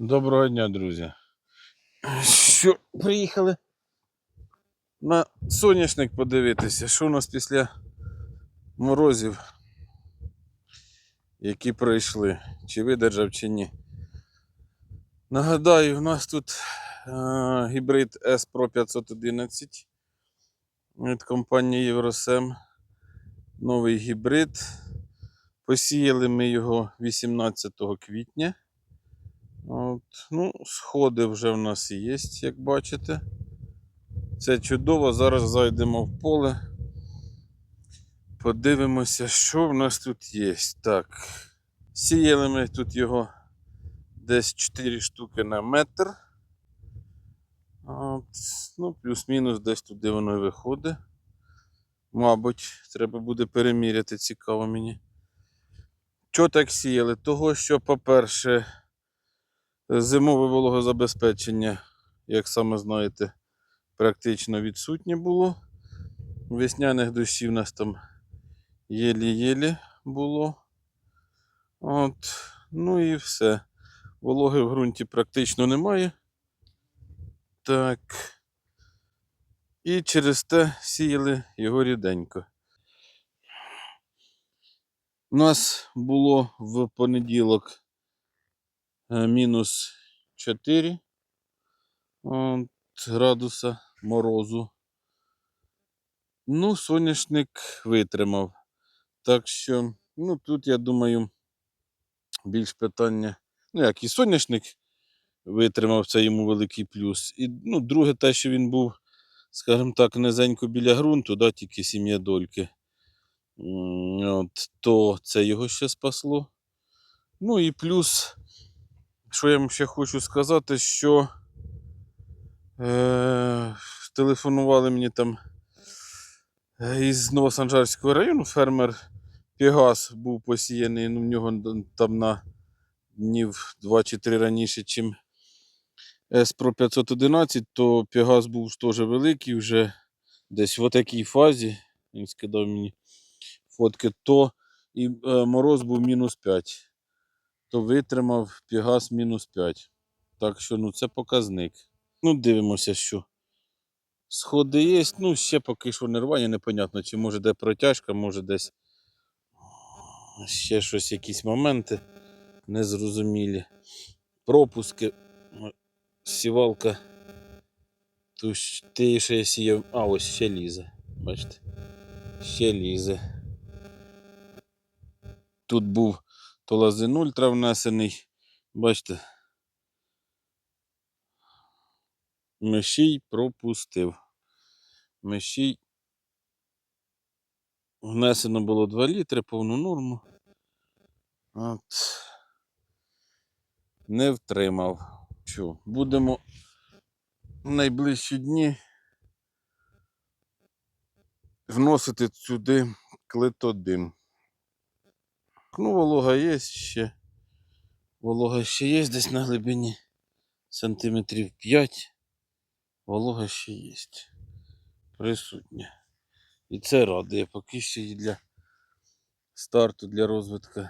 Доброго дня, друзі. Що, приїхали на соняшник подивитися, що у нас після морозів, які пройшли, чи видержав, чи ні. Нагадаю, у нас тут е, гібрид S Pro 511 від компанії Євросем. Новий гібрид. Посіяли ми його 18 квітня. От, ну, сходи вже в нас є, як бачите. Це чудово. Зараз зайдемо в поле. Подивимося, що в нас тут є. Так. Сіяли ми тут його десь 4 штуки на метр. От, ну, плюс-мінус десь туди воно і виходить. Мабуть, треба буде переміряти, цікаво мені. Чого так сіяли? Того, що, по-перше, Зимове вологозабезпечення, як саме знаєте, практично відсутнє було. Весняних дощів у нас там єлі-єлі було. От. Ну і все. Вологи в ґрунті практично немає. Так. І через те сіяли його ріденько. У нас було в понеділок мінус 4 от, градуса морозу. Ну, соняшник витримав. Так що, ну тут, я думаю, більш питання. Ну, як і соняшник витримав, це йому великий плюс. І ну, друге, те, що він був, скажімо так, низенько біля ґрунту, да, тільки сім'я дольки. От, то це його ще спасло. Ну і плюс, що я вам ще хочу сказати, що е, телефонували мені там е, із Новосанжарського району. Фермер Пегас був посіяний, ну в нього там на днів 2 чи 3 раніше, чим S-Pro 511, то Пегас був теж великий, вже десь в такій фазі. Він скидав мені фотки, то і е, мороз був мінус 5, то витримав Пегас мінус 5. Так що ну, це показник. Ну, дивимося, що. Сходи є, ну ще поки що нервання, непонятно, чи може де протяжка, може десь ще щось, якісь моменти незрозумілі. Пропуски, сівалка. Ту ж- Те, я сіяв. А, ось ще лізе. Бачите? Ще лізе. Тут був толазин ультра внесений. Бачите? Мещій пропустив. Мещій внесено було 2 літри, повну норму. От. Не втримав. Що, будемо в найближчі дні вносити сюди клетодим. Ну, волога є ще. Волога ще є десь на глибині сантиметрів 5. Волога ще є. Присутня. І це радує, поки що і для старту, для розвитку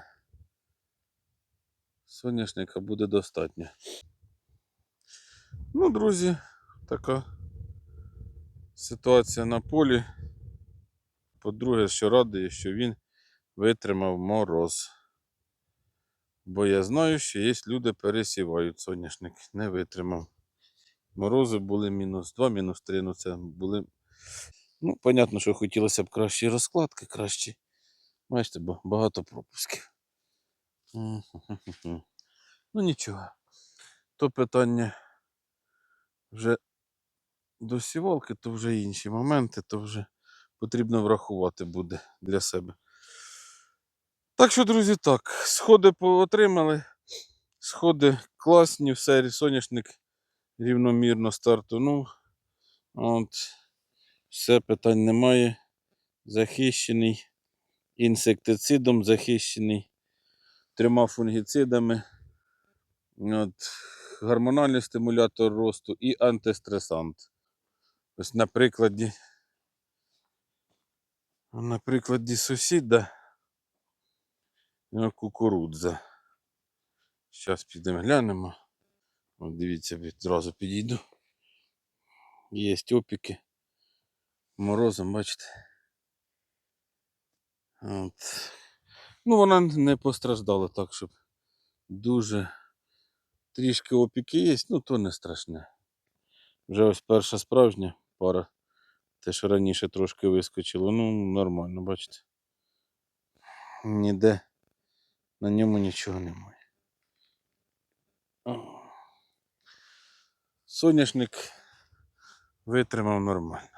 соняшника буде достатньо. Ну, друзі, така ситуація на полі. По-друге, що радує, що він витримав мороз. Бо я знаю, що є люди пересівають соняшник, не витримав. Морози були мінус 2, мінус 3, ну це були. Ну, понятно, що хотілося б кращі розкладки, кращі. Бачите, бо багато пропусків. Ну нічого. То питання вже до сівалки, то вже інші моменти, то вже потрібно врахувати буде для себе. Так що, друзі, так, сходи отримали. Сходи класні, все, соняшник рівномірно стартунув. От, все питань немає. Захищений інсектицидом, захищений трьома фунгіцидами. От, гормональний стимулятор росту і антистресант. Ось на прикладі. На прикладі сусіда кукурудза. Зараз підемо глянемо. От дивіться, відразу підійду. Є опіки. Морозом, бачите. От. Ну, вона не постраждала так, щоб дуже трішки опіки є, ну то не страшне. Вже ось перша справжня пара. Те, що раніше трошки вискочило, ну нормально, бачите. Ніде на ньому нічого немає. Соняшник витримав нормально.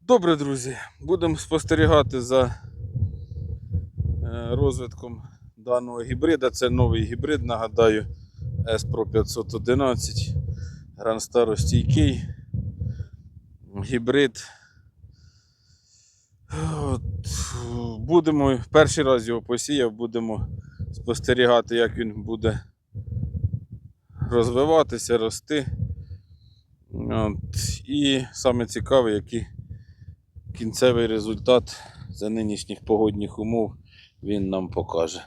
Добре, друзі, будемо спостерігати за е, розвитком даного гібрида. Це новий гібрид, нагадаю, S-Pro 511. Гранстаростійкий гібрид. Будемо перший раз його посіяв, будемо спостерігати, як він буде розвиватися, рости. От, і саме цікаве, який кінцевий результат за нинішніх погодних умов він нам покаже.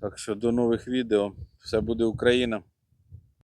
Так що до нових відео. Все буде Україна.